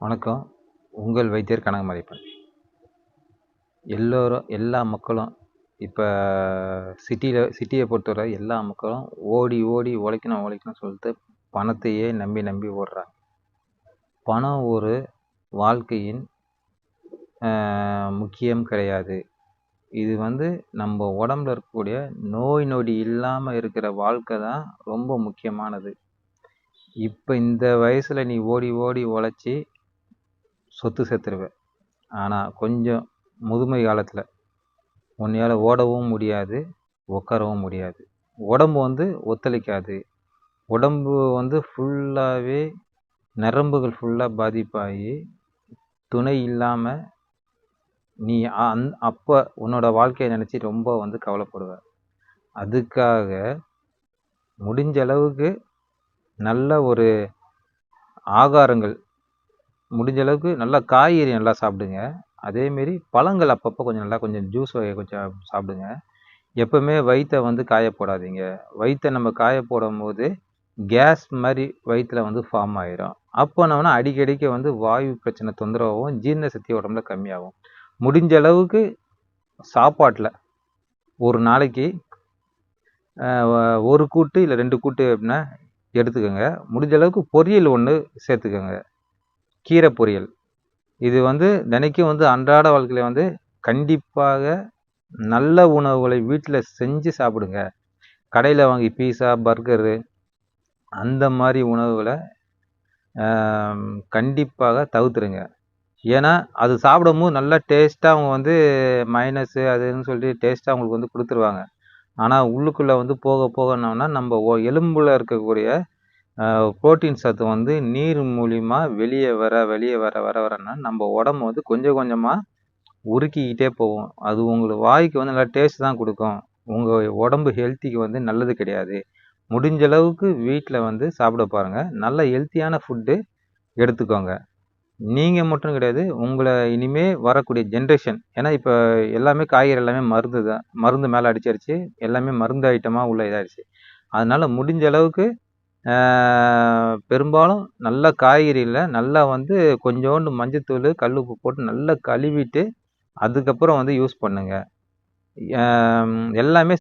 வணக்கம். உங்கள் வைத்தியர் கனகமறைப்பன் எல்லோரும் எல்லா மக்களும் இப்போ சிட்டியில் சிட்டியை பொறுத்தவரை எல்லா மக்களும் ஓடி ஓடி உழைக்கணும் உழைக்கணும்னு சொல்லிட்டு பணத்தையே நம்பி நம்பி ஓடுறாங்க. பணம் ஒரு வாழ்க்கையின் முக்கியம் கிடையாது. இது வந்து நம்ம உடம்புல இருக்கக்கூடிய நோய் நொடி இல்லாமல் இருக்கிற வாழ்க்கை தான் ரொம்ப முக்கியமானது. இப்போ இந்த வயசில் நீ ஓடி ஓடி உழைச்சி சொத்து சேர்த்துருவேன். ஆனால் கொஞ்சம் முதுமை காலத்தில் உன்னையால் ஓடவும் முடியாது உட்காரவும் முடியாது. உடம்பு வந்து ஒத்துழைக்காது. உடம்பு வந்து ஃபுல்லாகவே நரம்புகள் ஃபுல்லாக பாதிப்பாகி துணை இல்லாமல் நீ அந் அப்போ உன்னோட வாழ்க்கையை நினச்சி ரொம்ப வந்து கவலைப்படுவ. அதுக்காக முடிஞ்ச அளவுக்கு நல்ல ஒரு ஆகாரங்கள் முடிஞ்ச அளவுக்கு நல்லா காய்கறி நல்லா சாப்பிடுங்க. அதேமாரி பழங்கள் அப்பப்போ கொஞ்சம் நல்லா கொஞ்சம் ஜூஸ் வகை கொஞ்சம் சாப்பிடுங்க. எப்போவுமே வயிற்றை வந்து காய போடாதீங்க. வயிற்றை நம்ம காய போடும் போது கேஸ் மாதிரி வயிற்றில் வந்து ஃபார்ம் ஆயிரும். அப்போ நம்ம அடிக்கடிக்கு வந்து வாயு பிரச்சனை தொந்தரவாகவும் ஜீரண சக்தி உடம்புல கம்மியாகும். முடிஞ்ச அளவுக்கு சாப்பாட்டில் ஒரு நாளைக்கு ஒரு கூட்டு இல்லை ரெண்டு கூட்டு அப்படின்னா எடுத்துக்கோங்க. முடிஞ்ச அளவுக்கு பொரியல் ஒன்று சேர்த்துக்கோங்க. கீரை பொரியல் இது வந்து தினைக்கும் வந்து அன்றாட வாழ்க்கையில் வந்து கண்டிப்பாக நல்ல உணவுகளை வீட்டில் செஞ்சு சாப்பிடுங்க. கடையில் வாங்கி பீஸா பர்கரு அந்த மாதிரி உணவுகளை கண்டிப்பாக தவிர்த்துருங்க. ஏன்னா அது சாப்பிடும்போது நல்லா டேஸ்ட்டாக அவங்க வந்து மைனஸு அதுன்னு சொல்லிட்டு டேஸ்ட்டாக அவங்களுக்கு வந்து கொடுத்துருவாங்க. ஆனால் உள்ளுக்குள்ளே வந்து போக போகணும்னா நம்ம எலும்பில் இருக்கக்கூடிய புரோட்டீன் சத்து வந்து நீர் மூலிமா வெளியே வர வெளியே வர வர வரன்னா நம்ம உடம்பு வந்து கொஞ்சம் கொஞ்சமாக உருக்கிக்கிட்டே போகும். அது உங்களுக்கு வாய்க்கு வந்து நல்லா டேஸ்ட் தான் கொடுக்கும். உங்கள் உடம்பு ஹெல்த்திக்கு வந்து நல்லது கிடையாது. முடிஞ்ச அளவுக்கு வீட்டில் வந்து சாப்பிட பாருங்கள் நல்ல ஹெல்த்தியான ஃபுட்டு எடுத்துக்கோங்க. நீங்கள் மட்டும் கிடையாது உங்களை இனிமேல் வரக்கூடிய ஜென்ரேஷன் ஏன்னா இப்போ எல்லாமே காய்கறி எல்லாமே மருந்து தான் மருந்து மேலே அடிச்சிருச்சு. எல்லாமே மருந்து ஐட்டமாக உள்ள இதாகிடுச்சு அதனால் முடிஞ்ச அளவுக்கு பெரும்பாலும் நல்ல காய்கறியில் நல்லா வந்து கொஞ்சோண்டு மஞ்சத்தூள் கல் உப்பு போட்டு நல்லா கழுவிட்டு அதுக்கப்புறம் வந்து யூஸ் பண்ணுங்கள் எல்லாமே